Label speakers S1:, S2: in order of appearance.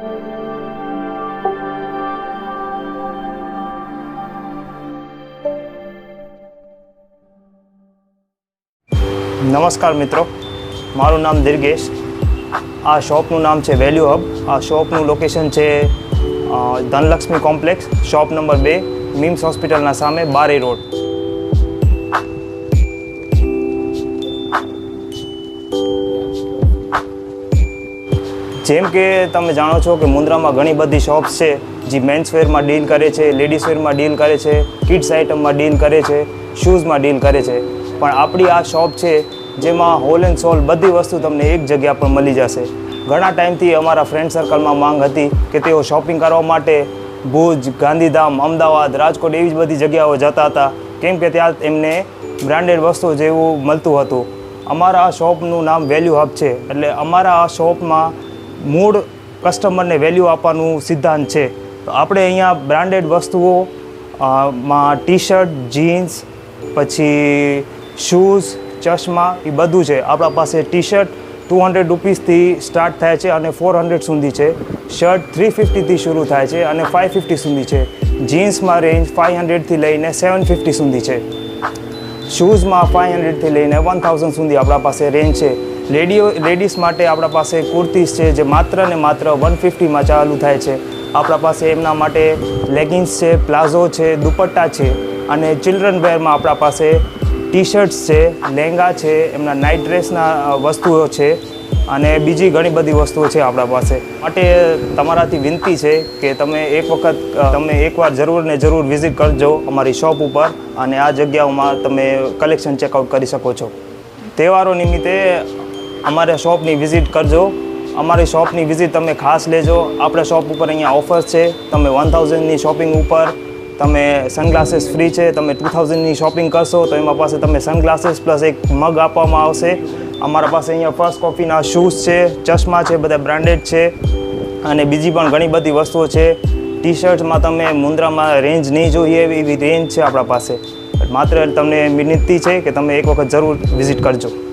S1: નમસ્કાર મિત્રો. મારું નામ દિર્ગેશ. આ શોપનું નામ છે વેલ્યુ હબ. આ શોપનું લોકેશન છે ધનલક્ષ્મી કોમ્પ્લેક્સ, શોપ નંબર બે, મિમ્સ હોસ્પિટલના સામે બારી રોડ. જેમ કે તમે જાણો છો કે મુન્દ્રામાં ઘણી બધી શોપ્સ છે, જે મેન્સવેરમાં ડીલ કરે છે લેડીઝવેરમાં ડીલ કરે છે કિડ્સ આઇટમમાં ડીલ કરે છે શૂઝમાં ડીલ કરે છે. પણ આપણી આ શોપ છે, જેમાં હોલ એન્ડ સોલ બધી વસ્તુ તમને એક જગ્યા પર મળી જશે. ઘણા ટાઈમથી અમારા ફ્રેન્ડ સર્કલમાં માંગ હતી કે તેઓ શોપિંગ કરવા માટે ભુજ, ગાંધીધામ, અમદાવાદ, રાજકોટ એવી જ બધી જગ્યાઓ જતા હતા. કેમ કે ત્યાં એમને બ્રાન્ડેડ વસ્તુ જેવું મળતું હતું. અમારા આ શોપનું નામ વેલ્યુ હબ છે. એટલે અમારા આ શોપમાં મૂળ કસ્ટમરને વેલ્યુ આપવાનું સિદ્ધાંત છે. તો આપણે અહીંયા બ્રાન્ડેડ વસ્તુઓ માં ટી શર્ટ જીન્સ પછી શૂઝ ચશ્મા, એ બધું છે. આપણા પાસે ટી શર્ટ ટુ હંડ્રેડ રૂપીસથી સ્ટાર્ટ થાય છે અને ફોર હંડ્રેડ સુધી છે. શર્ટ થ્રી ફિફ્ટીથી શરૂ થાય છે અને ફાઇવ ફિફ્ટી સુધી છે. જીન્સમાં રેન્જ ફાઇવ હંડ્રેડથી લઈને સેવન ફિફ્ટી સુધી છે. શૂઝમાં ફાઇવ હંડ્રેડથી લઈને વન થાઉઝન્ડ સુધી આપણા પાસે રેન્જ છે. લેડીઓ લેડીઝ માટે આપણા પાસે કુર્તીઝ છે જે માત્ર ને માત્ર વન ફિફ્ટીમાં ચાલુ થાય છે. આપણા પાસે એમના માટે લેગિન્સ છે, પ્લાઝો છે, દુપટ્ટા છે અને ચિલ્ડ્રન વેરમાં આપણા પાસે ટી શર્ટ્સ છે લહેંગા છે, એમના નાઇટ ડ્રેસના વસ્તુઓ છે અને બીજી ઘણી બધી વસ્તુઓ છે આપણા પાસે. માટે તમારાથી વિનંતી છે કે તમે એક વખત તમે એકવાર જરૂર ને જરૂર વિઝિટ કરજો અમારી શોપ ઉપર અને આ જગ્યાઓમાં તમે કલેક્શન ચેકઆઉટ કરી શકો છો. તહેવારો નિમિત્તે અમારા શોપની વિઝિટ કરજો. અમારી શોપની વિઝિટ તમે ખાસ લેજો. આપણે શોપ ઉપર અહીંયા ઓફર્સ છે. તમે વન થાઉઝન્ડની શોપિંગ ઉપર, તમે સનગ્લાસીસ ફ્રી છે, તમે ટુ થાઉઝન્ડની શોપિંગ કરશો, તો એમાં પાસે તમે સનગ્લાસીસ પ્લસ એક મગ આપવામાં આવશે. અમારા પાસે અહીંયા ફર્સ્ટ કોફીના શૂઝ છે, ચશ્મા છે, બધા બ્રાન્ડેડ છે. અને બીજી પણ ઘણી બધી વસ્તુઓ છે. ટી શર્ટમાં તમે મુંદ્રામાં રેન્જ નહીં જોઈએ એવી રેન્જ છે આપણા પાસે. માત્ર તમને વિનંતી છે કે તમે એક વખત જરૂર વિઝિટ કરજો.